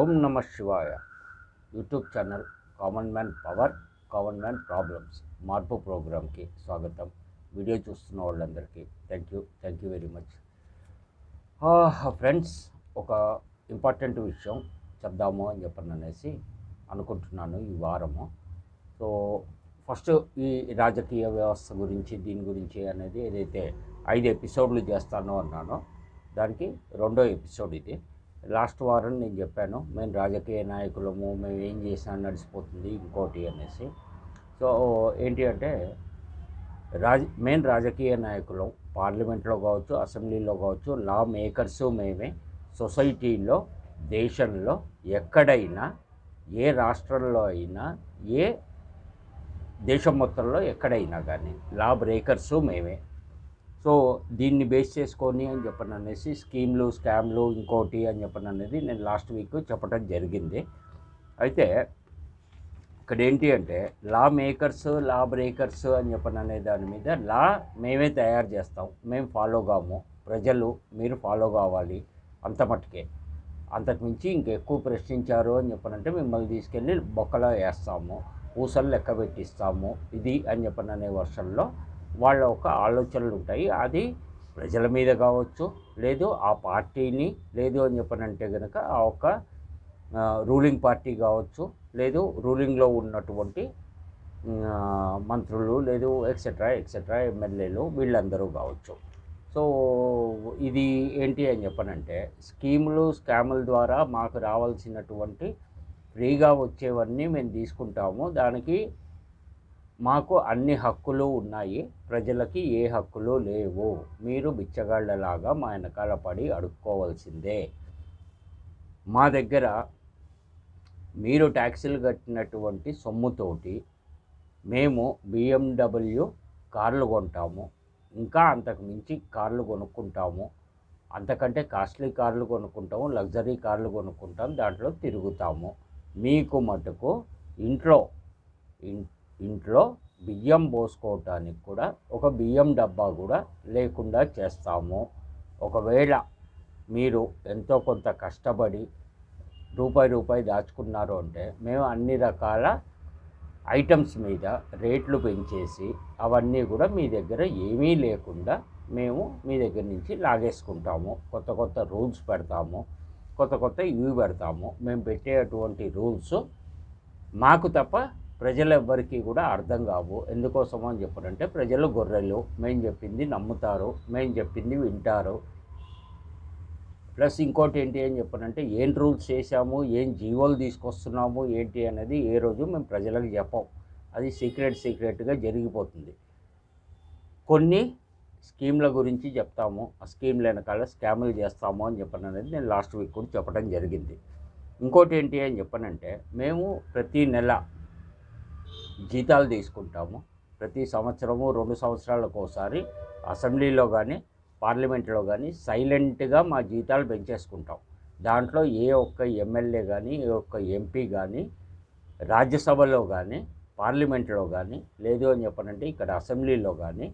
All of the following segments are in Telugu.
ఓం నమ శివాయ. YouTube channel common man power common man problems మార్పు ప్రోగ్రామ్కి స్వాగతం. వీడియో చూస్తున్న వాళ్ళందరికీ thank you thank you very much friends ఒక ఇంపార్టెంట్ విషయం చెప్దాము అని చెప్పని అనేసి అనుకుంటున్నాను ఈ వారము. సో ఫస్ట్ ఈ రాజకీయ వ్యవస్థ గురించి దీని గురించి అనేది ఏదైతే ఐదు ఎపిసోడ్లు చేస్తానో అన్నానో దానికి రెండో ఎపిసోడ్ ఇది. లాస్ట్ వారం నేను చెప్పాను మేము రాజకీయ నాయకులము మేము ఏం చేసినా నడిచిపోతుంది ఇంకోటి అనేసి. సో ఏంటి అంటే రాజ మెయిన్ రాజకీయ నాయకులు పార్లమెంట్లో కావచ్చు అసెంబ్లీలో కావచ్చు లా మేకర్స్ మేమే. సొసైటీలో దేశంలో ఎక్కడైనా ఏ రాష్ట్రంలో అయినా ఏ దేశం మొత్తంలో ఎక్కడైనా కానీ లా బ్రేకర్స్ మేమే. సో దీన్ని బేస్ చేసుకొని అని చెప్పని అనేసి స్కీమ్లు స్కామ్లు ఇంకోటి అని చెప్పని అనేది నేను లాస్ట్ వీక్ చెప్పడం జరిగింది. అయితే ఇక్కడ ఏంటి అంటే లా మేకర్స్ లా బ్రేకర్స్ అని చెప్పని అనే దాని మీద లా మేమే తయారు చేస్తాం. మేము ఫాలో కాము. ప్రజలు మీరు ఫాలో కావాలి అంత మట్టుకే అంతకుమించి ఇంకెక్కువ ప్రశ్నించారు అని చెప్పనంటే మిమ్మల్ని తీసుకెళ్ళి బొక్కలో వేస్తాము. ఊసలు లెక్క పెట్టిస్తాము. ఇది అని చెప్పననే అనే వర్షంలో వాళ్ళ ఒక ఆలోచనలు ఉంటాయి అది ప్రజల మీద కావచ్చు లేదు ఆ పార్టీని లేదు అని చెప్పనంటే కనుక ఆ ఒక రూలింగ్ పార్టీ కావచ్చు లేదు రూలింగ్లో ఉన్నటువంటి మంత్రులు లేదు ఎక్సెట్రా ఎక్సెట్రా ఎమ్మెల్యేలు వీళ్ళందరూ కావచ్చు. సో ఇది ఏంటి అని చెప్పనంటే స్కీములు స్కాముల ద్వారా మాకు రావాల్సినటువంటి ఫ్రీగా వచ్చేవన్నీ మేము తీసుకుంటాము. దానికి మాకు అన్ని హక్కులు ఉన్నాయి. ప్రజలకి ఏ హక్కులు లేవు. మీరు బిచ్చగాళ్ళలాగా మా వెనకాల పడి అడుక్కోవాల్సిందే. మా దగ్గర మీరు ట్యాక్సీలు కట్టినటువంటి సొమ్ముతోటి మేము బిఎండబ్ల్యూ కార్లు కొంటాము. ఇంకా అంతకు మించి కార్లు కొనుక్కుంటాము. అంతకంటే కాస్ట్లీ కార్లు కొనుక్కుంటాము. లగ్జరీ కార్లు కొనుక్కుంటాం దాంట్లో తిరుగుతాము. మీకు మటుకు ఇంట్లో ఇన్- ఇంట్లో బియ్యం పోసుకోవటానికి కూడా ఒక బియ్యం డబ్బా కూడా లేకుండా చేస్తాము. ఒకవేళ మీరు ఎంతో కొంత కష్టపడి రూపాయి రూపాయి దాచుకున్నారు అంటే మేము అన్ని రకాల ఐటమ్స్ మీద రేట్లు పెంచేసి అవన్నీ కూడా మీ దగ్గర ఏమీ లేకుండా మేము మీ దగ్గర నుంచి లాగేసుకుంటాము. కొత్త కొత్త రూల్స్ పెడతాము. కొత్త కొత్త ఇవి పెడతాము. మేము పెట్టేటువంటి రూల్స్ మాకు తప్ప ప్రజలెవ్వరికీ కూడా అర్థం కావు. ఎందుకోసం అని చెప్పారంటే ప్రజలు గొర్రెలు. మేము చెప్పింది నమ్ముతారు. మేము చెప్పింది వింటారు. ప్లస్ ఇంకోటి ఏంటి అని చెప్పారంటే ఏం రూల్స్ చేశాము? ఏం జీవోలు తీసుకొస్తున్నాము? ఏంటి అనేది ఏ రోజు మేము ప్రజలకు చెప్పాం. అది సీక్రెట్ సీక్రెట్గా జరిగిపోతుంది. కొన్ని స్కీమ్ల గురించి చెప్తాము. ఆ స్కీమ్ల వెనకాల స్కాములు చేస్తాము అని చెప్పను అనేది నేను లాస్ట్ వీక్ కూడా చెప్పడం జరిగింది. ఇంకోటి ఏంటి అని చెప్పనంటే మేము ప్రతి నెల జీతాలు తీసుకుంటాము. ప్రతి సంవత్సరము రెండు సంవత్సరాలకు ఒకసారి అసెంబ్లీలో కానీ పార్లమెంట్లో కానీ సైలెంట్గా మా జీతాలు పెంచేసుకుంటాం. దాంట్లో ఏ ఒక్క ఎమ్మెల్యే కానీ ఏ ఒక్క ఎంపీ కానీ రాజ్యసభలో కానీ పార్లమెంట్లో కానీ లేదు అని చెప్పనంటే ఇక్కడ అసెంబ్లీలో కానీ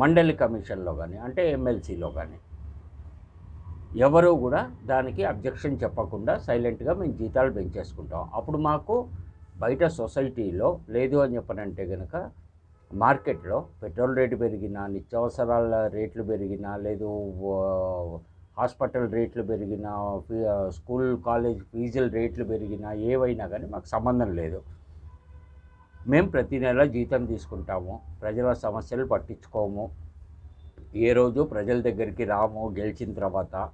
మండలి కమిషన్లో కానీ అంటే ఎమ్మెల్సీలో కానీ ఎవరు కూడా దానికి అబ్జెక్షన్ చెప్పకుండా సైలెంట్గా మేము జీతాలు పెంచేసుకుంటాం. అప్పుడు మాకు బయట సొసైటీలో లేదు అని చెప్పనంటే కనుక మార్కెట్లో పెట్రోల్ రేటు పెరిగినా నిత్యావసరాల రేట్లు పెరిగినా లేదు హాస్పిటల్ రేట్లు పెరిగినా ఫీ- స్కూల్ కాలేజ్ ఫీజుల రేట్లు పెరిగినా ఏవైనా కానీ మాకు సంబంధం లేదు. మేము ప్రతి నెల జీతం తీసుకుంటాము ప్రజల సమస్యలు పట్టించుకోము. ఏ రోజు ప్రజల దగ్గరికి రాము గెలిచిన తర్వాత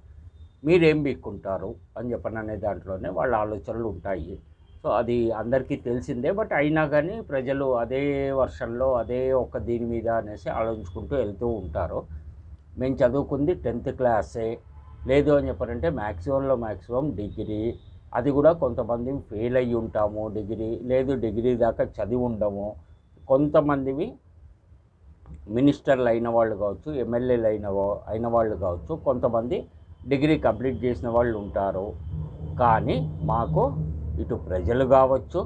మీరేం బిక్కుంటారు అని చెప్పననే దాంట్లోనే వాళ్ళ ఆలోచనలు ఉంటాయి. సో అది అందరికీ తెలిసిందే. బట్ అయినా కానీ ప్రజలు అదే వర్షంలో అదే ఒక దీని మీద అనేసి ఆలోచించుకుంటూ వెళ్తూ ఉంటారు. మేము చదువుకుంది టెన్త్ క్లాసే. లేదు అని చెప్పారంటే మ్యాక్సిమంలో మ్యాక్సిమం డిగ్రీ. అది కూడా కొంతమంది ఫెయిల్ అయ్యి ఉంటాము డిగ్రీ. లేదు డిగ్రీ దాకా చదివి ఉండము. కొంతమందివి మినిస్టర్లు అయిన వాళ్ళు కావచ్చు ఎమ్మెల్యేలు అయిన అయిన వాళ్ళు కావచ్చు కొంతమంది డిగ్రీ కంప్లీట్ చేసిన వాళ్ళు ఉంటారు. కానీ మాకు ఇటు ప్రజలు కావచ్చు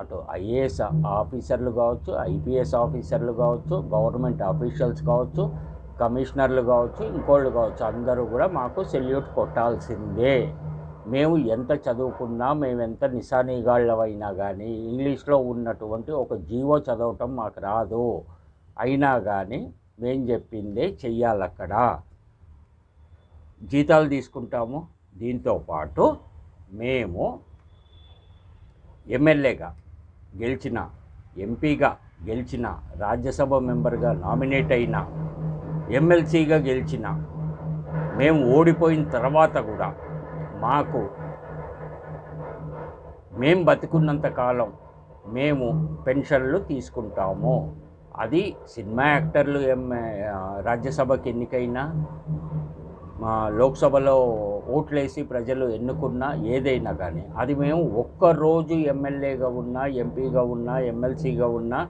అటు ఐఏఎస్ ఆఫీసర్లు కావచ్చు ఐపీఎస్ ఆఫీసర్లు కావచ్చు గవర్నమెంట్ ఆఫీషియల్స్ కావచ్చు కమిషనర్లు కావచ్చు ఇంకోళ్ళు కావచ్చు అందరూ కూడా మాకు సెల్యూట్ కొట్టాల్సిందే. మేము ఎంత చదువుకున్నా మేము ఎంత నిశానీగాళ్ళవైనా కానీ ఇంగ్లీష్లో ఉన్నటువంటి ఒక జీవో చదవటం మాకు రాదు. అయినా కానీ మేం చెప్పిందే చెయ్యాలి అక్కడ జీతాలు తీసుకుంటాము దీంతో పాటు మేము ఎమ్మెల్యేగా గెలిచిన ఎంపీగా గెలిచిన రాజ్యసభ మెంబర్గా నామినేట్ అయిన ఎమ్మెల్సీగా గెలిచిన మేము ఓడిపోయిన తర్వాత కూడా మాకు మేము బతికున్నంత కాలం మేము పెన్షన్లు తీసుకుంటాము. అది సినిమా యాక్టర్లు ఎం రాజ్యసభకి ఎన్నికైనా మా లోక్సభలో ఓట్లేసి ప్రజలు ఎన్నుకున్నా ఏదైనా కానీ అది మేము ఒక్కరోజు ఎమ్మెల్యేగా ఉన్నా ఎంపీగా ఉన్నా ఎమ్మెల్సీగా ఉన్నా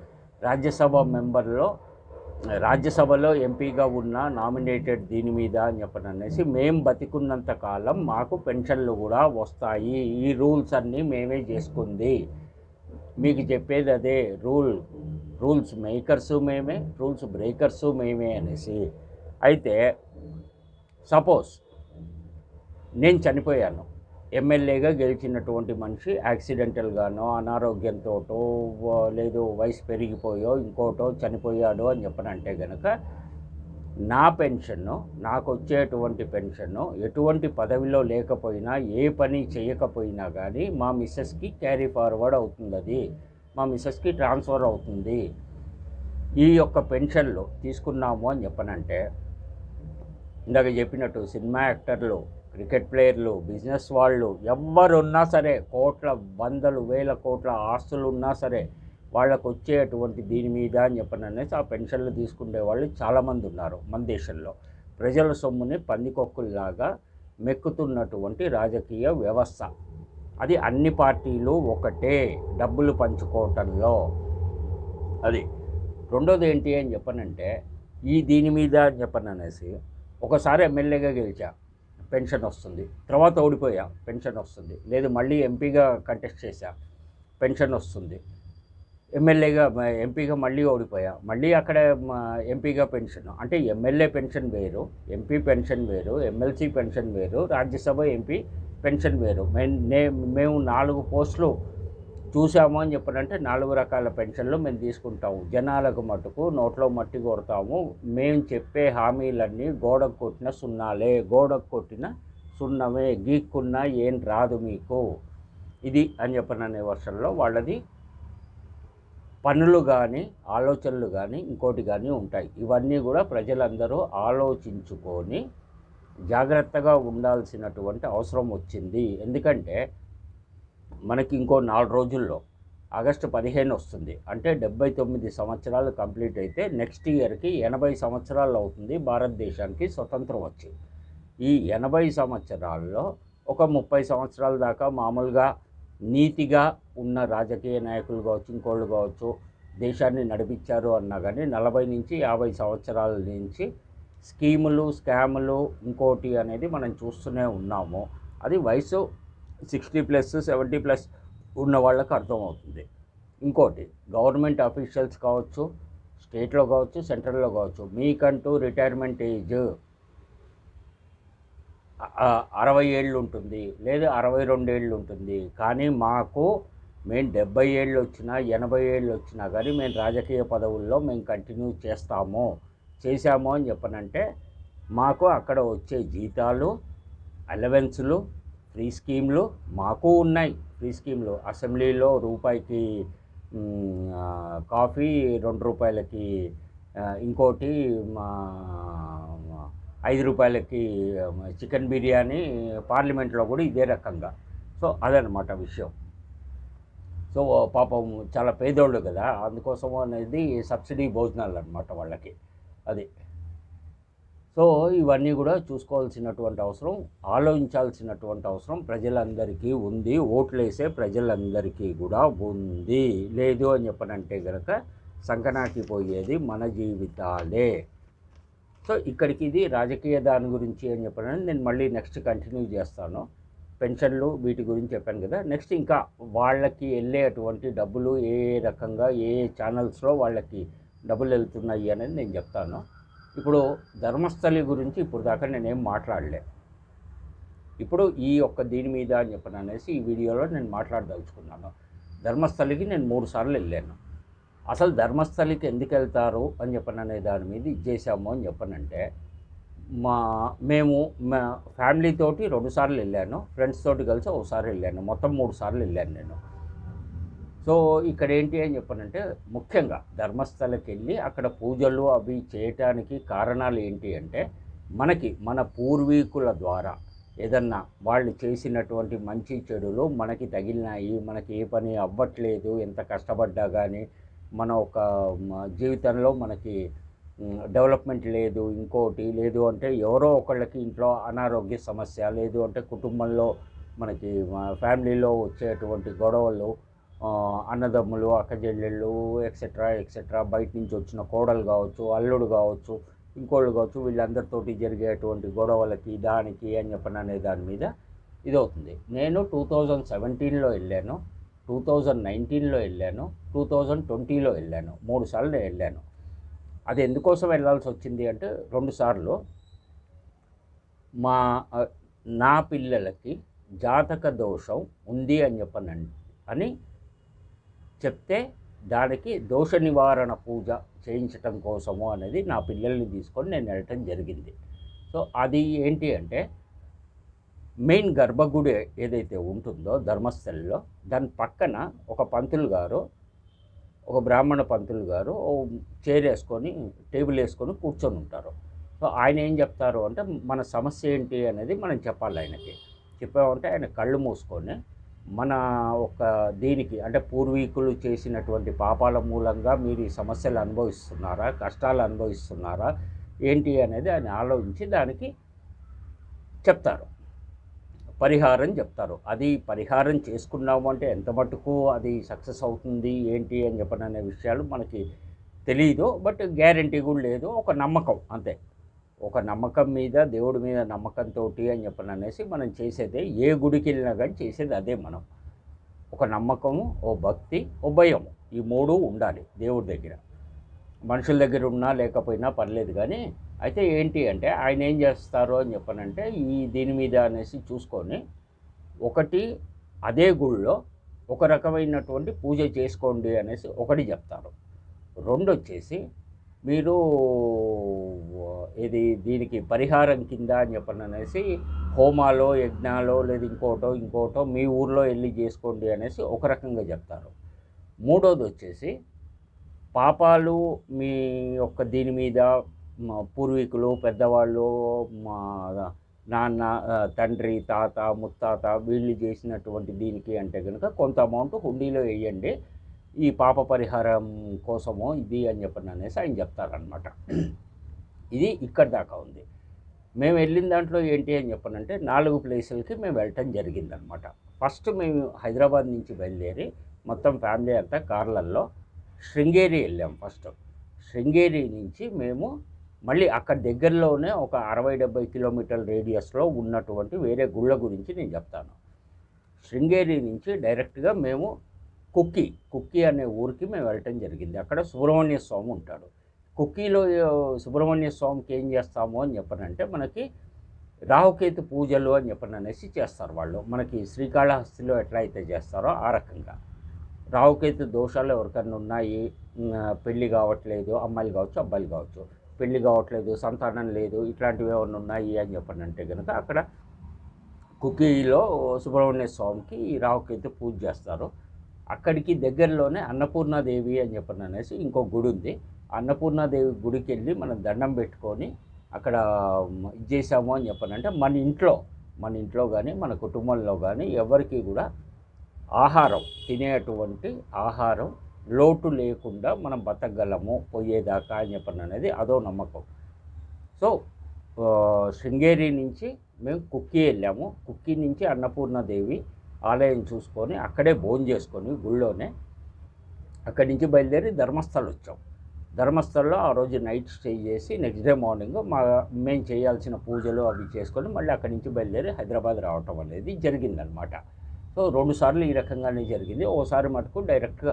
రాజ్యసభ మెంబర్లో రాజ్యసభలో ఎంపీగా ఉన్న నామినేటెడ్ దీని మీద అని చెప్పని అనేసి మేము బతికున్నంత కాలం మాకు పెన్షన్లు కూడా వస్తాయి. ఈ రూల్స్ అన్నీ మేమే చేసుకుంది. మీకు చెప్పేది అదే రూల్ రూల్స్ మేకర్స్ మేమే రూల్స్ బ్రేకర్స్ మేమే అనేసి. అయితే సపోజ్ నేను చనిపోయాను. ఎమ్మెల్యేగా గెలిచినటువంటి మనిషి యాక్సిడెంటల్గానో అనారోగ్యంతో లేదు వయసు పెరిగిపోయో ఇంకోటో చనిపోయాడో అని చెప్పనంటే గనక నా పెన్షన్ను నాకు వచ్చేటువంటి పెన్షన్ను ఎటువంటి పదవిలో లేకపోయినా ఏ పని చేయకపోయినా కానీ మా మిస్సెస్కి క్యారీ ఫార్వర్డ్ అవుతుంది అది మా మిస్సెస్కి ట్రాన్స్ఫర్ అవుతుంది. ఈ యొక్క పెన్షన్లు తీసుకున్నాము అని చెప్పనంటే ఇందాక చెప్పినట్టు సినిమా యాక్టర్లు క్రికెట్ ప్లేయర్లు బిజినెస్ వాళ్ళు ఎవరున్నా సరే కోట్ల వందలు వేల కోట్ల ఆస్తులు ఉన్నా సరే వాళ్ళకు వచ్చేటువంటి దీని మీద అని చెప్పని అనేసి ఆ పెన్షన్లు తీసుకునే వాళ్ళు చాలామంది ఉన్నారు మన దేశంలో. ప్రజల సొమ్ముని పందికొక్కుల్లాగా మెక్కుతున్నటువంటి రాజకీయ వ్యవస్థ. అది అన్ని పార్టీలు ఒకటే డబ్బులు పంచుకోవటంలో. అది రెండోది ఏంటి అని చెప్పనంటే ఈ దీని మీద అని చెప్పను అనేసి ఒకసారి ఎమ్మెల్యేగా గెలిచా. పెన్షన్ వస్తుంది. తర్వాత ఓడిపోయా పెన్షన్ వస్తుంది. లేదు మళ్ళీ ఎంపీగా కంటెస్ట్ చేశా పెన్షన్ వస్తుంది. ఎమ్మెల్యేగా ఎంపీగా మళ్ళీ ఓడిపోయా మళ్ళీ అక్కడ ఎంపీగా పెన్షన్. అంటే ఎమ్మెల్యే పెన్షన్ వేరు ఎంపీ పెన్షన్ వేరు ఎమ్మెల్సీ పెన్షన్ వేరు రాజ్యసభ ఎంపీ పెన్షన్ వేరు. మే- మేము నాలుగు పోస్టులు చూసాము అని చెప్పారంటే నాలుగు రకాల పెన్షన్లు మేము తీసుకుంటాము. జనాలకు మటుకు నోట్లో మట్టి కొడతాము. మేము చెప్పే హామీలన్నీ గోడకు కొట్టిన సున్నాలే. గోడకు కొట్టిన సున్నమే. గీక్కున్నా ఏం రాదు మీకు. ఇది అని చెప్పననే వర్షంలో వాళ్ళది పనులు కానీ ఆలోచనలు కానీ ఇంకోటి కానీ ఉంటాయి. ఇవన్నీ కూడా ప్రజలందరూ ఆలోచించుకొని జాగ్రత్తగా ఉండాల్సినటువంటి అవసరం వచ్చింది. ఎందుకంటే మనకి ఇంకో నాలుగు రోజుల్లో ఆగస్టు పదిహేను వస్తుంది. అంటే డెబ్బై తొమ్మిది సంవత్సరాలు కంప్లీట్ అయితే నెక్స్ట్ ఇయర్కి ఎనభై సంవత్సరాలు అవుతుంది భారతదేశానికి స్వతంత్రం వచ్చి. ఈ ఎనభై సంవత్సరాల్లో ఒక ముప్పై సంవత్సరాల దాకా మామూలుగా నీతిగా ఉన్న రాజకీయ నాయకులు కావచ్చు ఇంకోళ్ళు కావచ్చు దేశాన్ని నడిపించారు అన్నా కానీ నలభై నుంచి యాభై సంవత్సరాల నుంచి స్కీములు స్కాములు ఇంకోటి అనేది మనం చూస్తూనే ఉన్నాము. అది వయసు సిక్స్టీ ప్లస్ సెవెంటీ ప్లస్ ఉన్న వాళ్ళకి అర్థమవుతుంది. ఇంకోటి గవర్నమెంట్ అఫీషియల్స్ కావచ్చు స్టేట్లో కావచ్చు సెంట్రల్లో కావచ్చు మీకంటూ రిటైర్మెంట్ ఏజ్ అరవై ఏళ్ళు ఉంటుంది లేదా అరవై రెండు ఏళ్ళు ఉంటుంది. కానీ మాకు మేము డెబ్బై ఏళ్ళు వచ్చినా ఎనభై ఏళ్ళు వచ్చినా కానీ మేము రాజకీయ పదవుల్లో మేము కంటిన్యూ చేస్తాము. చేశాము అని చెప్పనంటే మాకు అక్కడ వచ్చే జీతాలు అలవెన్సులు ఫ్రీ స్కీమ్లు మాకు ఉన్నాయి. ఫ్రీ స్కీమ్లు. అసెంబ్లీలో రూపాయికి కాఫీ రెండు రూపాయలకి ఇంకోటి మా ఐదు రూపాయలకి చికెన్ బిర్యానీ పార్లమెంట్లో కూడా ఇదే రకంగా. సో అదనమాట విషయం. సో పాపం చాలా పేదోళ్ళు కదా. అందుకోసం అనేది సబ్సిడీ భోజనాలు అనమాట వాళ్ళకి. అది. సో ఇవన్నీ కూడా చూసుకోవాల్సినటువంటి అవసరం ఆలోచించాల్సినటువంటి అవసరం ప్రజలందరికీ ఉంది. ఓట్లేసే ప్రజలందరికీ కూడా ఉంది. లేదు అని చెప్పనంటే కనుక సంకనాకి పోయేది మన జీవితాలే. సో ఇక్కడికి ఇది రాజకీయ దాని గురించి అని చెప్పానని నేను మళ్ళీ నెక్స్ట్ కంటిన్యూ చేస్తాను. పెన్షన్లు వీటి గురించి చెప్పాను కదా నెక్స్ట్ ఇంకా వాళ్ళకి వెళ్ళేటువంటి డబ్బులు ఏ రకంగా ఏ ఛానల్స్లో వాళ్ళకి డబ్బులు వెళ్తున్నాయి అనేది నేను చెప్తాను. ఇప్పుడు ధర్మస్థలి గురించి ఇప్పుడు దాకా నేనేం మాట్లాడలే. ఇప్పుడు ఈ యొక్క దీని మీద అని చెప్పని అనేసి ఈ వీడియోలో నేను మాట్లాడదలుచుకున్నాను. ధర్మస్థలికి నేను మూడు సార్లు వెళ్ళాను. అసలు ధర్మస్థలికి ఎందుకు వెళ్తారు అని చెప్పననే దాని మీద ఇది చేశాము అని చెప్పనంటే మా మేము మా ఫ్యామిలీతోటి రెండుసార్లు వెళ్ళాను ఫ్రెండ్స్ తోటి కలిసి ఒకసారి వెళ్ళాను మొత్తం మూడు సార్లు వెళ్ళాను నేను. సో ఇక్కడ ఏంటి అని చెప్పనంటే ముఖ్యంగా ధర్మస్థలకి వెళ్ళి అక్కడ పూజలు అవి చేయటానికి కారణాలు ఏంటి అంటే మనకి మన పూర్వీకుల ద్వారా ఏదన్నా వాళ్ళు చేసినటువంటి మంచి చెడులు మనకి తగిలినాయి మనకి ఏ పని అవ్వట్లేదు ఎంత కష్టపడ్డా కానీ మన ఒక జీవితంలో మనకి డెవలప్మెంట్ లేదు ఇంకోటి లేదు అంటే ఎవరో ఒకళ్ళకి ఇంట్లో అనారోగ్య సమస్య లేదు అంటే కుటుంబంలో మనకి ఫ్యామిలీలో వచ్చేటువంటి గొడవలు అన్నదమ్ములు అక్కజెల్లెళ్ళు ఎక్సెట్రా ఎక్సెట్రా బయట నుంచి వచ్చిన కోడలు కావచ్చు అల్లుడు కావచ్చు ఇంకోళ్ళు కావచ్చు వీళ్ళందరితోటి జరిగేటువంటి గొడవలకి దానికి అని చెప్పని అనే దాని మీద ఇదవుతుంది. నేను టూ థౌజండ్ సెవెంటీన్లో వెళ్ళాను టూ థౌజండ్ నైన్టీన్లో వెళ్ళాను టూ థౌజండ్ ట్వంటీలో వెళ్ళాను మూడు సార్లు వెళ్ళాను. అది ఎందుకోసం వెళ్ళాల్సి వచ్చింది అంటే రెండు సార్లు మా నా పిల్లలకి జాతక దోషం ఉంది అని చెప్పనండి అని చెప్తే దానికి దోష నివారణ పూజ చేయించటం కోసము అనేది నా పిల్లల్ని తీసుకొని నేను వెళ్ళటం జరిగింది. సో అది ఏంటి అంటే మెయిన్ గర్భగుడి ఏదైతే ఉంటుందో ధర్మస్థలిలో దాని పక్కన ఒక పంతులు గారు ఒక బ్రాహ్మణ పంతులు గారు చైర్ వేసుకొని టేబుల్ వేసుకొని కూర్చొని ఉంటారు. సో ఆయన ఏం చెప్తారు అంటే మన సమస్య ఏంటి అనేది మనం చెప్పాలి ఆయనకి. చెప్పామంటే ఆయన కళ్ళు మూసుకొని మన ఒక దీనికి అంటే పూర్వీకులు చేసినటువంటి పాపాల మూలంగా మీరు ఈ సమస్యలు అనుభవిస్తున్నారా? కష్టాలు అనుభవిస్తున్నారా? ఏంటి అనేది ఆయన ఆలోచించి దానికి చెప్తారు. పరిహారం చెప్తారు. అది పరిహారం చేసుకున్నాము అంటే ఎంత మటుకు అది సక్సెస్ అవుతుంది ఏంటి అని చెప్పననే విషయాలు మనకి తెలియదు బట్ గ్యారంటీ కూడా లేదు. ఒక నమ్మకం అంతే. ఒక నమ్మకం మీద దేవుడి మీద నమ్మకంతో అని చెప్పని అనేసి మనం చేసేదే ఏ గుడికి వెళ్ళినా కానీ చేసేది అదే మనం. ఒక నమ్మకము ఓ భక్తి ఓ భయము ఈ మూడు ఉండాలి దేవుడి దగ్గర. మనుషుల దగ్గర ఉన్నా లేకపోయినా పర్లేదు కానీ అయితే ఏంటి అంటే ఆయన ఏం చేస్తారు అని చెప్పనంటే ఈ దీని మీద అనేసి చూసుకొని ఒకటి అదే గుళ్ళో ఒక రకమైనటువంటి పూజ చేసుకోండి అనేసి ఒకటి చెప్తారు. రెండు వచ్చేసి మీరు ఇది దీనికి పరిహారం కింద అని చెప్పని అనేసి హోమాలో యజ్ఞాలో లేదా ఇంకోటో ఇంకోటో మీ ఊర్లో వెళ్ళి చేసుకోండి అనేసి ఒక రకంగా చెప్తారు. మూడోది వచ్చేసి పాపాలు మీ యొక్క దీని మీద పూర్వీకులు పెద్దవాళ్ళు మా నాన్న తండ్రి తాత ముత్తాత వీళ్ళు చేసినటువంటి దీనికి అంటే కనుక కొంత అమౌంట్ హుండీలో వేయండి. ఈ పాప పరిహారం కోసము ఇది అని చెప్పని అనేసి ఆయన చెప్తారనమాట ఇది ఇక్కడ దాకా ఉంది. మేము వెళ్ళిన దాంట్లో ఏంటి అని చెప్పనంటే నాలుగు ప్లేసులకి మేము వెళ్ళటం జరిగిందనమాట ఫస్ట్ మేము హైదరాబాద్ నుంచి బయలుదేరి మొత్తం ఫ్యామిలీ అంతా కార్లల్లో శృంగేరి వెళ్ళాం ఫస్ట్. శృంగేరి నుంచి మేము మళ్ళీ అక్కడ దగ్గరలోనే ఒక అరవై డెబ్బై కిలోమీటర్ల రేడియస్లో ఉన్నటువంటి వేరే గుళ్ళ గురించి నేను చెప్తాను. శృంగేరి నుంచి డైరెక్ట్గా మేము కుక్కి కుక్కి అనే ఊరికి మేము వెళ్ళటం జరిగింది. అక్కడ సుబ్రహ్మణ్య స్వామి ఉంటాడు. కుక్కీలో సుబ్రహ్మణ్య స్వామికి ఏం చేస్తాము అని చెప్పనంటే మనకి రాహుకేతు పూజలు అని చెప్పని అనేసి చేస్తారు వాళ్ళు. మనకి శ్రీకాళహస్తిలో ఎట్లా అయితే చేస్తారో ఆ రకంగా. రాహుకేతు దోషాలు ఎవరికన్నా ఉన్నాయి? పెళ్ళి కావట్లేదు అమ్మాయిలు కావచ్చు అబ్బాయిలు కావచ్చు. పెళ్ళి కావట్లేదు సంతానం లేదు ఇట్లాంటివి ఏమైనా ఉన్నాయి అని చెప్పనంటే కనుక అక్కడ కుకీలో సుబ్రహ్మణ్య స్వామికి రాహుకేతు పూజ చేస్తారు. అక్కడికి దగ్గరలోనే అన్నపూర్ణాదేవి అని చెప్పని అనేసి ఇంకో గుడి ఉంది. అన్నపూర్ణాదేవి గుడికి వెళ్ళి మనం దండం పెట్టుకొని అక్కడ ఇది చేసాము అని చెప్పనంటే మన ఇంట్లో మన ఇంట్లో కానీ మన కుటుంబంలో కానీ ఎవరికి కూడా ఆహారం తినేటువంటి ఆహారం లోటు లేకుండా మనం బతకగలము పోయేదాకా అని చెప్పని అనేది అదో నమ్మకం. సో శృంగేరి నుంచి మేము కుక్కీ వెళ్ళాము. కుక్కీ నుంచి అన్నపూర్ణదేవి ఆలయం చూసుకొని అక్కడే భోజనం చేసుకొని గుళ్ళోనే అక్కడి నుంచి బయలుదేరి ధర్మస్థలం వచ్చాం. ధర్మస్థలంలో ఆ రోజు నైట్ స్టే చేసి నెక్స్ట్ డే మార్నింగ్ మా మేము చేయాల్సిన పూజలు అవి చేసుకొని మళ్ళీ అక్కడి నుంచి బయలుదేరి హైదరాబాద్ రావటం అనేది జరిగిందనమాట సో రెండు సార్లు ఈ రకంగానే జరిగింది. ఓసారి మటుకు డైరెక్ట్గా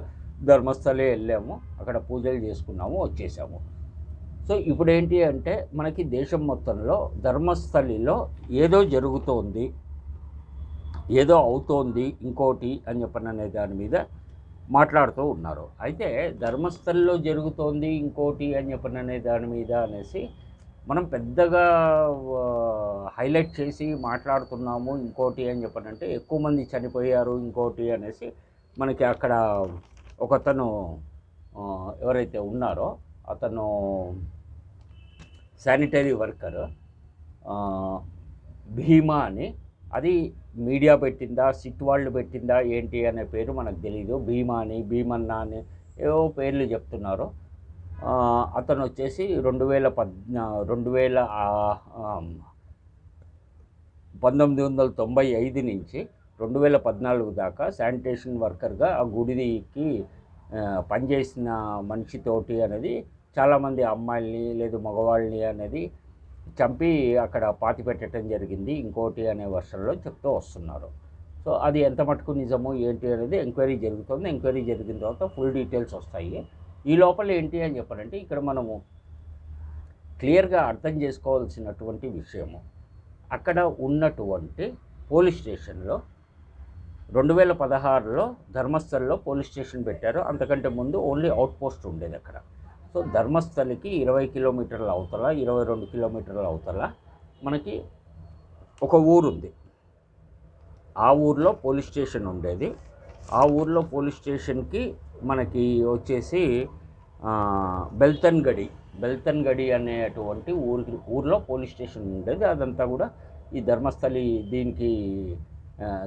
ధర్మస్థలే వెళ్ళాము. అక్కడ పూజలు చేసుకున్నాము వచ్చేసాము. సో ఇప్పుడు ఏంటి అంటే మనకి దేశం మొత్తంలో ధర్మస్థలిలో ఏదో జరుగుతోంది. ఏదో అవుతోంది ఇంకోటి అని చెప్పననే దాని మీద మాట్లాడుతూ ఉన్నారు. అయితే ధర్మస్థల్లో జరుగుతోంది ఇంకోటి అని చెప్పననే దాని మీద అనేసి మనం పెద్దగా హైలైట్ చేసి మాట్లాడుతున్నాము ఇంకోటి అని చెప్పనంటే ఎక్కువ మంది చనిపోయారు ఇంకోటి అనేసి మనకి అక్కడ ఒకతను ఎవరైతే ఉన్నారో అతను శానిటరీ వర్కర్ భీమా అని అది మీడియా పెట్టిందా సిట్ వాళ్ళు పెట్టిందా ఏంటి అనే పేరు మనకు తెలియదు భీమా అని భీమన్న అని ఏవో పేర్లు చెప్తున్నారు. అతను వచ్చేసి రెండు వేల పద్నా రెండు వేల పంతొమ్మిది వందల తొంభై ఐదు నుంచి రెండు వేల పద్నాలుగు దాకా శానిటేషన్ వర్కర్గా ఆ గుడికి పనిచేసిన మనిషితోటి అనేది చాలామంది అమ్మాయిల్ని లేదు మగవాళ్ళని అనేది చంపి అక్కడ పాతి పెట్టడం జరిగింది. ఇంకోటి అనే వర్షంలో చెప్తూ వస్తున్నారు. సో అది ఎంత మటుకు నిజము ఏంటి అనేది ఎంక్వైరీ జరుగుతుంది. ఎంక్వైరీ జరిగిన తర్వాత ఫుల్ డీటెయిల్స్ వస్తాయి. ఈ లోపల ఏంటి అని చెప్పారంటే ఇక్కడ మనము క్లియర్గా అర్థం చేసుకోవాల్సినటువంటి విషయము అక్కడ ఉన్నటువంటి పోలీస్ స్టేషన్లో రెండు వేల పదహారులో ధర్మస్థల్లో పోలీస్ స్టేషన్ పెట్టారు. అంతకంటే ముందు ఓన్లీ అవుట్ పోస్ట్ ఉండేది అక్కడ. సో ధర్మస్థలికి ఇరవై కిలోమీటర్ల అవతల ఇరవై రెండు కిలోమీటర్ల అవతల మనకి ఒక ఊరుంది. ఆ ఊర్లో పోలీస్ స్టేషన్ ఉండేది. ఆ ఊర్లో పోలీస్ స్టేషన్కి మనకి వచ్చేసి బెల్తన్ గడి బెల్తన్ గడి అనేటువంటి ఊరికి ఊర్లో పోలీస్ స్టేషన్ ఉండేది. అదంతా కూడా ఈ ధర్మస్థలి దీనికి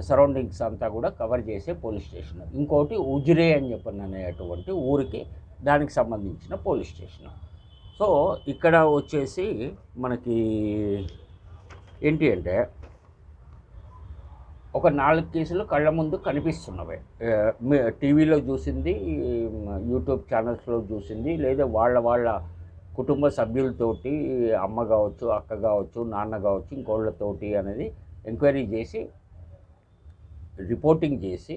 సరౌండింగ్స్ అంతా కూడా కవర్ చేసే పోలీస్ స్టేషన్. ఇంకోటి ఉజిరే అని చెప్పిన అనేటువంటి ఊరికి దానికి సంబంధించిన పోలీస్ స్టేషన్. సో ఇక్కడ వచ్చేసి మనకి ఏంటి అంటే ఒక నాలుగు కేసులు కళ్ళ ముందు కనిపిస్తున్నవి. టీవీలో చూసింది యూట్యూబ్ ఛానల్స్లో చూసింది లేదా వాళ్ళ వాళ్ళ కుటుంబ సభ్యులతోటి అమ్మ కావచ్చు అక్క కావచ్చు నాన్న కావచ్చు ఇంకోళ్ళతోటి అనేది ఎంక్వైరీ చేసి రిపోర్టింగ్ చేసి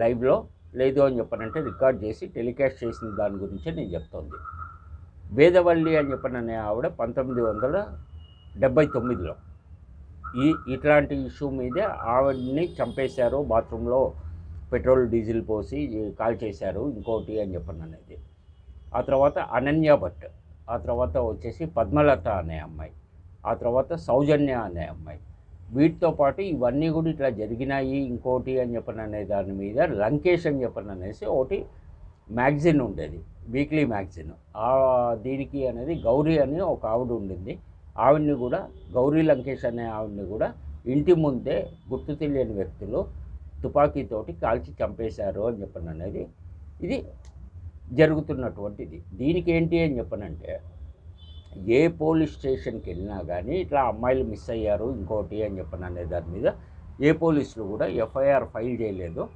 లైవ్లో లేదు అని చెప్పనంటే రికార్డ్ చేసి టెలికాస్ట్ చేసిన దాని గురించి నేను చెప్తోంది. వేదవల్లి అని చెప్పననే ఆవిడ పంతొమ్మిది వందల డెబ్బై తొమ్మిదిలో ఈ ఇట్లాంటి ఇష్యూ మీదే ఆవిడని చంపేశారు బాత్రూంలో పెట్రోల్ డీజిల్ పోసి కాల్ చేశారు ఇంకోటి అని చెప్పిన అనేది ఆ తర్వాత అనన్య భట్ ఆ తర్వాత వచ్చేసి పద్మలత అనే అమ్మాయి ఆ తర్వాత సౌజన్య అనే అమ్మాయి వీటితో పాటు ఇవన్నీ కూడా ఇట్లా జరిగినాయి ఇంకోటి అని చెప్పని అనే దాని మీద లంకేష్ అని చెప్పని అనేసి ఒకటి మ్యాగజైన్ ఉండేది వీక్లీ మ్యాగజైన్. దీనికి అనేది గౌరీ అని ఒక ఆవిడ ఉండింది. ఆవిడ్ని కూడా గౌరీ లంకేష్ అనే ఆవిడ్ని కూడా ఇంటి ముందే గుర్తు తెలియని వ్యక్తులు తుపాకీతోటి కాల్చి చంపేశారు అని చెప్పని అనేది ఇది జరుగుతున్నటువంటిది. దీనికి ఏంటి అని చెప్పనంటే ఏ పోలీస్ స్టేషన్కి వెళ్ళినా కానీ ఇట్లా అమ్మాయిలు మిస్ అయ్యారు ఇంకోటి అని చెప్పని అనే దాని మీద ఏ పోలీసులు కూడా ఎఫ్ఐఆర్ ఫైల్ చేయలేదు.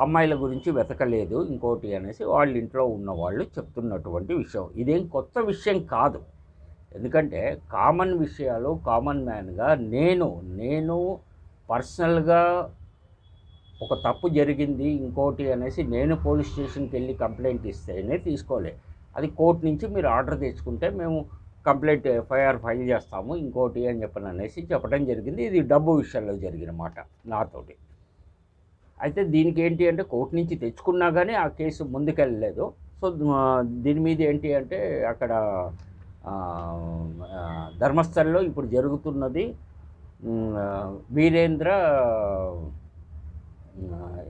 అమ్మాయిల గురించి వెతకలేదు ఇంకోటి అనేసి వాళ్ళ ఇంట్లో ఉన్న వాళ్ళు చెప్తున్నటువంటి విషయం. ఇదేం కొత్త విషయం కాదు. ఎందుకంటే కామన్ విషయాలు కామన్ మ్యాన్గా నేను నేను పర్సనల్గా ఒక తప్పు జరిగింది ఇంకోటి అనేసి నేను పోలీస్ స్టేషన్కి వెళ్ళి కంప్లైంట్ ఇస్తేనే తీసుకోలే. అది కోర్టు నుంచి మీరు ఆర్డర్ తెచ్చుకుంటే మేము కంప్లైంట్ ఎఫ్ఐఆర్ ఫైల్ చేస్తాము ఇంకోటి అని చెప్పని అనేసి చెప్పడం జరిగింది. ఇది డబ్బు విషయంలో జరిగిన మాట నాతోటి అయితే దీనికి ఏంటి అంటే కోర్టు నుంచి తెచ్చుకున్నా కానీ ఆ కేసు ముందుకెళ్ళలేదు. సో దీని మీద ఏంటి అంటే అక్కడ ధర్మస్థల్లో ఇప్పుడు జరుగుతున్నది వీరేంద్ర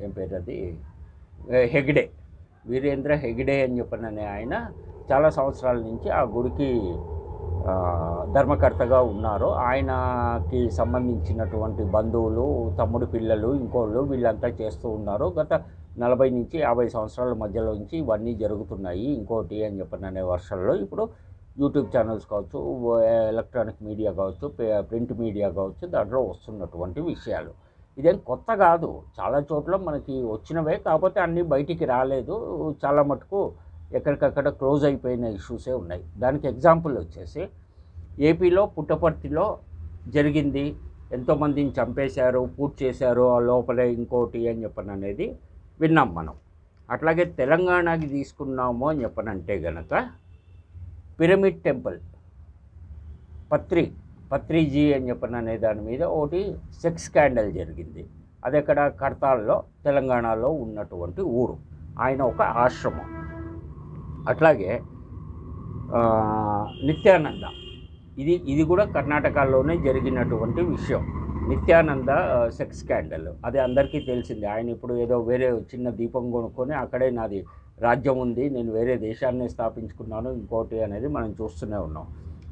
ఏం పేరు అది హెగ్డే. వీరేంద్ర హెగ్డే అని చెప్పిన ఆయన చాలా సంవత్సరాల నుంచి ఆ గుడికి ధర్మకర్తగా ఉన్నారు ఆయనకి సంబంధించినటువంటి బంధువులు తమ్ముడు పిల్లలు ఇంకోళ్ళు వీళ్ళంతా చేస్తూ ఉన్నారు గత నలభై నుంచి యాభై సంవత్సరాల మధ్యలో నుంచి ఇవన్నీ జరుగుతున్నాయి. ఇంకోటి అని చెప్పిన అనే వర్షాల్లో ఇప్పుడు యూట్యూబ్ ఛానల్స్ కావచ్చు ఎలక్ట్రానిక్ మీడియా కావచ్చు ప్రింట్ మీడియా కావచ్చు దాంట్లో వస్తున్నటువంటి విషయాలు. ఇదేం కొత్త కాదు. చాలా చోట్ల మనకి వచ్చినవే కాకపోతే అన్నీ బయటికి రాలేదు. చాలా మటుకు ఎక్కడికక్కడ క్లోజ్ అయిపోయిన ఇష్యూసే ఉన్నాయి. దానికి ఎగ్జాంపుల్ వచ్చేసి ఏపీలో పుట్టపర్తిలో జరిగింది. ఎంతోమందిని చంపేశారు పూర్తి చేశారు ఆ లోపలే ఇంకోటి అని చెప్పని అనేది విన్నాం మనం. అట్లాగే తెలంగాణకి తీసుకున్నాము అని చెప్పనంటే గనక పిరమిడ్ టెంపుల్ పత్రి పత్రిజీ అని చెప్పని అనే దాని మీద ఒకటి సెక్స్ స్కాండల్ జరిగింది. అది ఎక్కడ కడతాల్లో తెలంగాణలో ఉన్నటువంటి ఊరు. ఆయన ఒక ఆశ్రమం. అట్లాగే నిత్యానంద. ఇది ఇది కూడా కర్ణాటకలోనే జరిగినటువంటి విషయం. Nithyananda sex scandal. అది అందరికీ తెలిసిందే. ఆయన ఇప్పుడు ఏదో వేరే చిన్న దీపం కొనుక్కొని అక్కడే నాది రాజ్యం ఉంది నేను వేరే దేశాన్ని స్థాపించుకున్నాను ఇంకోటి అనేది మనం చూస్తూనే ఉన్నాం.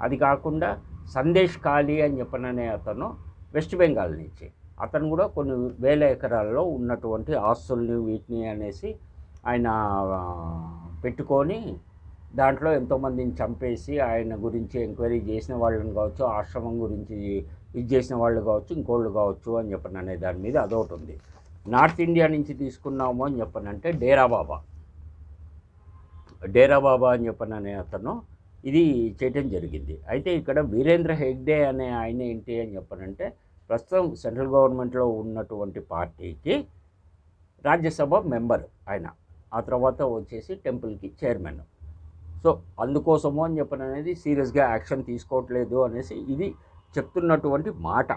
అది కాకుండా సందేశ్ ఖాళీ అని చెప్పననే అతను వెస్ట్ బెంగాల్ నుంచి. అతను కూడా కొన్ని వేల ఎకరాల్లో ఉన్నటువంటి ఆస్తుల్ని వీటిని అనేసి ఆయన పెట్టుకొని దాంట్లో ఎంతోమందిని చంపేసి ఆయన గురించి ఎంక్వైరీ చేసిన వాళ్ళని కావచ్చు ఆశ్రమం గురించి ఇది చేసిన వాళ్ళు కావచ్చు ఇంకోళ్ళు కావచ్చు అని చెప్పను అనే దాని మీద అదొకటి ఉంది. నార్త్ ఇండియా నుంచి తీసుకున్నాము అని చెప్పనంటే డేరా బాబా. డేరా బాబా అని చెప్పని అనే అతను. ఇది చేయటం జరిగింది. అయితే ఇక్కడ వీరేంద్ర హెగ్డే అనే ఆయన ఏంటి అని చెప్పనంటే ప్రస్తుతం సెంట్రల్ గవర్నమెంట్లో ఉన్నటువంటి పార్టీకి రాజ్యసభ మెంబర్ ఆయన. ఆ తర్వాత వచ్చేసి టెంపుల్కి చైర్మన్. సో అందుకోసము అని చెప్పిన అనేది సీరియస్గా యాక్షన్ తీసుకోవట్లేదు అనేసి ఇది చెప్తున్నటువంటి మాట.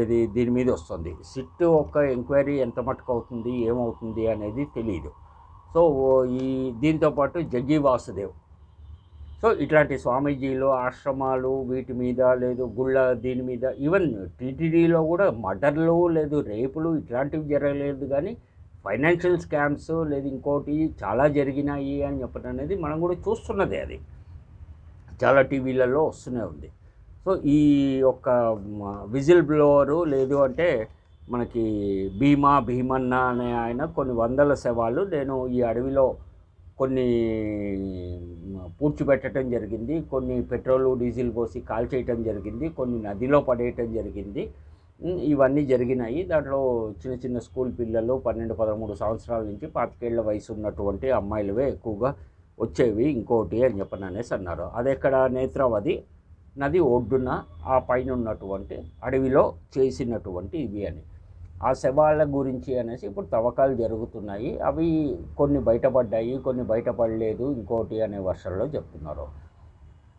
ఇది దీని మీద వస్తుంది. సిట్ ఒక ఎంక్వైరీ ఎంత మటుకు అవుతుంది ఏమవుతుంది అనేది తెలియదు సో ఈ దీంతో పాటు జగ్గి వాసుదేవ్. సో ఇట్లాంటి స్వామీజీలు ఆశ్రమాలు వీటి మీద లేదు గుళ్ళ దీని మీద ఈవెన్ టీటీడీలో కూడా మర్డర్లు లేదు రేపులు ఇట్లాంటివి జరగలేదు కానీ ఫైనాన్షియల్ స్కామ్స్ లేదు ఇంకోటి చాలా జరిగినాయి అని చెప్పడం అనేది మనం కూడా చూస్తున్నదే అది. చాలా టీవీలలో వస్తూనే ఉంది. సో ఈ యొక్క విజిల్ బ్లోవరు లేదు అంటే మనకి భీమా భీమన్న అనే ఆయన కొన్ని వందల శవాలు నేను ఈ అడవిలో కొన్ని పూడ్చిపెట్టడం జరిగింది కొన్ని పెట్రోల్ డీజిల్ పోసి కాల్చేయటం జరిగింది కొన్ని నదిలో పడేయటం జరిగింది. ఇవన్నీ జరిగినాయి. దాంట్లో చిన్న చిన్న స్కూల్ పిల్లలు పన్నెండు పదమూడు సంవత్సరాల నుంచి పాతికేళ్ళ వయసు ఉన్నటువంటి అమ్మాయిలవే ఎక్కువగా వచ్చేవి ఇంకోటి అని చెప్పని అనేసి అన్నారు. అది ఎక్కడ నేత్రావతి? నది ఒడ్డున ఆ పైన ఉన్నటువంటి అడవిలో చేసినటువంటి ఇవి అని. ఆ శవాల గురించి అనేసి ఇప్పుడు తవ్వకాలు జరుగుతున్నాయి. అవి కొన్ని బయటపడ్డాయి కొన్ని బయటపడలేదు ఇంకోటి అనే వర్షంలో చెప్తున్నారు.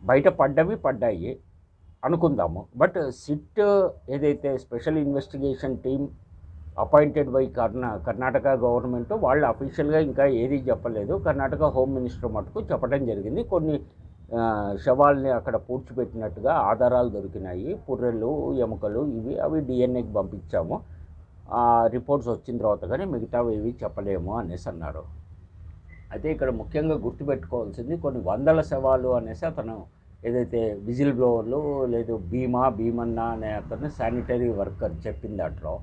బయటపడ్డవి పడ్డాయి. అనుకుందాము. బట్ సిట్ ఏదైతే special investigation team appointed by Karna Karnataka government వాళ్ళు అఫీషియల్గా ఇంకా ఏది చెప్పలేదు. కర్ణాటక హోమ్ మినిస్టర్ మటుకు చెప్పడం జరిగింది. కొన్ని శవాల్ని అక్కడ పూడ్చిపెట్టినట్టుగా ఆధారాలు దొరికినాయి. పుర్రెలు ఎముకలు ఇవి అవి డిఎన్ఏకి పంపించాము. ఆ రిపోర్ట్స్ వచ్చిన తర్వాత కానీ మిగతావి ఏవి చెప్పలేము అనేసి అన్నారు. అయితే ఇక్కడ ముఖ్యంగా గుర్తుపెట్టుకోవాల్సింది కొన్ని వందల శవాలు అనేసి అతను ఏదైతే విజిల్ బ్లోవర్లు లేదు భీమా భీమన్న అనే అతను శానిటరీ వర్కర్ చెప్పిన దాంట్లో.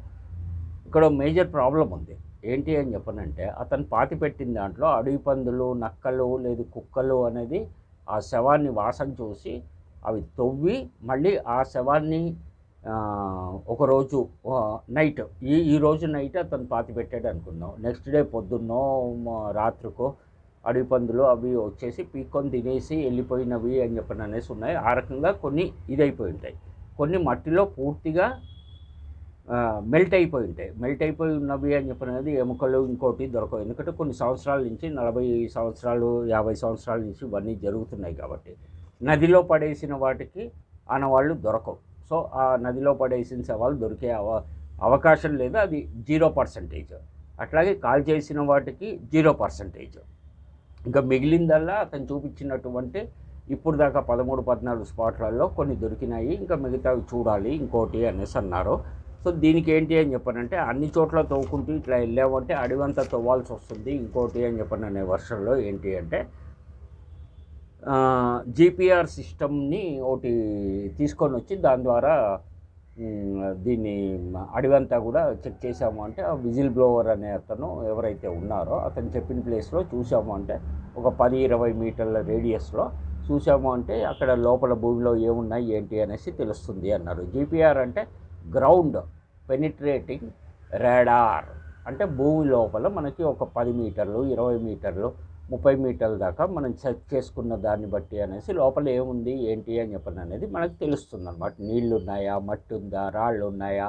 ఇక్కడ మేజర్ ప్రాబ్లం ఉంది. ఏంటి అని చెప్పనంటే అతను పాతి పెట్టిన దాంట్లో అడవి పందులు నక్కలు లేదు కుక్కలు అనేది ఆ శవాన్ని వాసన చూసి అవి తవ్వి మళ్ళీ ఆ శవాన్ని ఒకరోజు నైట్ ఈ ఈ రోజు నైట్ అతను పాతి పెట్టాడు అనుకుందాం. నెక్స్ట్ డే పొద్దున్నో రాత్రికో అడవి పందులు అవి వచ్చేసి పీక్కొని తినేసి వెళ్ళిపోయినవి అని చెప్పని అనేసి ఉన్నాయి. ఆ రకంగా కొన్ని ఇదైపోయి ఉంటాయి. కొన్ని మట్టిలో పూర్తిగా మెల్ట్ అయిపోయి ఉంటాయి. మెల్ట్ అయిపోయి ఉన్నవి అని చెప్పినది ఎముకలు ఇంకోటి దొరకవు. ఎందుకంటే కొన్ని సంవత్సరాల నుంచి నలభై సంవత్సరాలు యాభై సంవత్సరాల నుంచి ఇవన్నీ జరుగుతున్నాయి కాబట్టి. నదిలో పడేసిన వాటికి ఆనవాళ్ళు దొరకవు. సో ఆ నదిలో పడేసిన సవాళ్ళు దొరికే అవ అవకాశం లేదు. అది జీరో పర్సంటేజ్. అట్లాగే కాల్ చేసిన వాటికి జీరో పర్సంటేజ్. ఇంకా మిగిలిందల్లా అతను చూపించినటువంటి ఇప్పుడు దాకా పదమూడు పద్నాలుగు స్పాట్లలో కొన్ని దొరికినాయి. ఇంకా మిగతావి చూడాలి ఇంకోటి అనేసి అన్నారు. సో దీనికి ఏంటి అని చెప్పానంటే అన్ని చోట్ల తవ్వుకుంటూ ఇట్లా వెళ్ళామంటే అడివంతా తవ్వాల్సి వస్తుంది. ఇంకోటి అని చెప్పాను అనే వర్షంలో ఏంటి అంటే జీపీఆర్ సిస్టమ్ని ఒకటి తీసుకొని వచ్చి దాని ద్వారా దీన్ని అడవంతా కూడా చెక్ చేసాము అంటే ఆ విజిల్ బ్లోవర్ అనే అతను ఎవరైతే ఉన్నారో అతను చెప్పిన ప్లేస్లో చూసాము అంటే ఒక పది ఇరవై మీటర్ల రేడియస్లో చూసాము అంటే అక్కడ లోపల భూమిలో ఏమున్నాయి ఏంటి అనేసి తెలుస్తుంది అన్నారు. జీపీఆర్ అంటే గ్రౌండ్ పెనిట్రేటింగ్ రాడార్. అంటే భూమి లోపల మనకి ఒక పది మీటర్లు ఇరవై మీటర్లు ముప్పై మీటర్ల దాకా మనం చెక్ చేసుకున్న దాన్ని బట్టి అనేసి లోపల ఏముంది ఏంటి అని చెప్పని అనేది మనకు తెలుస్తుంది అనమాట నీళ్ళు ఉన్నాయా మట్టి ఉందా రాళ్ళు ఉన్నాయా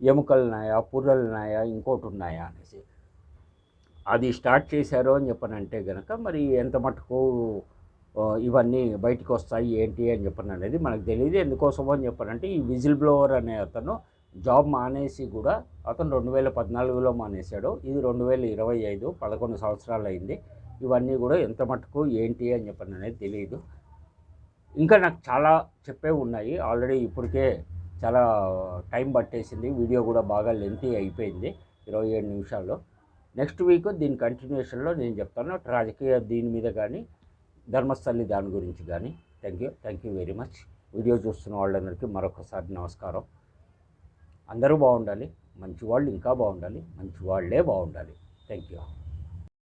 ఎముకలు ఉన్నాయా పుర్రలు ఉన్నాయా ఇంకోటి ఉన్నాయా అనేసి. అది స్టార్ట్ చేశారు అని చెప్పనంటే కనుక మరి ఎంత మటుకు ఇవన్నీ బయటికి వస్తాయి ఏంటి అని చెప్పని అనేది మనకు తెలియదు. ఎందుకోసం అని చెప్పనంటే ఈ విజిల్ బ్లోవర్ అనే అతను జాబ్ మానేసి కూడా అతను రెండు వేల పద్నాలుగులో మానేశాడు. ఇది రెండు వేల ఇరవై ఐదు పదకొండు సంవత్సరాలు అయింది ఇవన్నీ కూడా ఎంత మటుకు ఏంటి అని చెప్పని అనేది తెలియదు ఇంకా నాకు చాలా చెప్పే ఉన్నాయి. ఆల్రెడీ ఇప్పటికే చాలా టైం పట్టేసింది. వీడియో కూడా బాగా లెంతీ అయిపోయింది. ఇరవై ఏడు నిమిషాల్లో. నెక్స్ట్ వీక్ దీని కంటిన్యూషన్లో నేను చెప్తాను. రాజకీయ దీని మీద కానీ ధర్మస్థలి దాని గురించి కానీ. Thank you thank you very much video చూస్తున్న వాళ్ళందరికీ మరొకసారి నమస్కారం. అందరూ బాగుండాలి. మంచి వాళ్ళు ఇంకా బాగుండాలి. మంచి వాళ్ళే బాగుండాలి. Thank you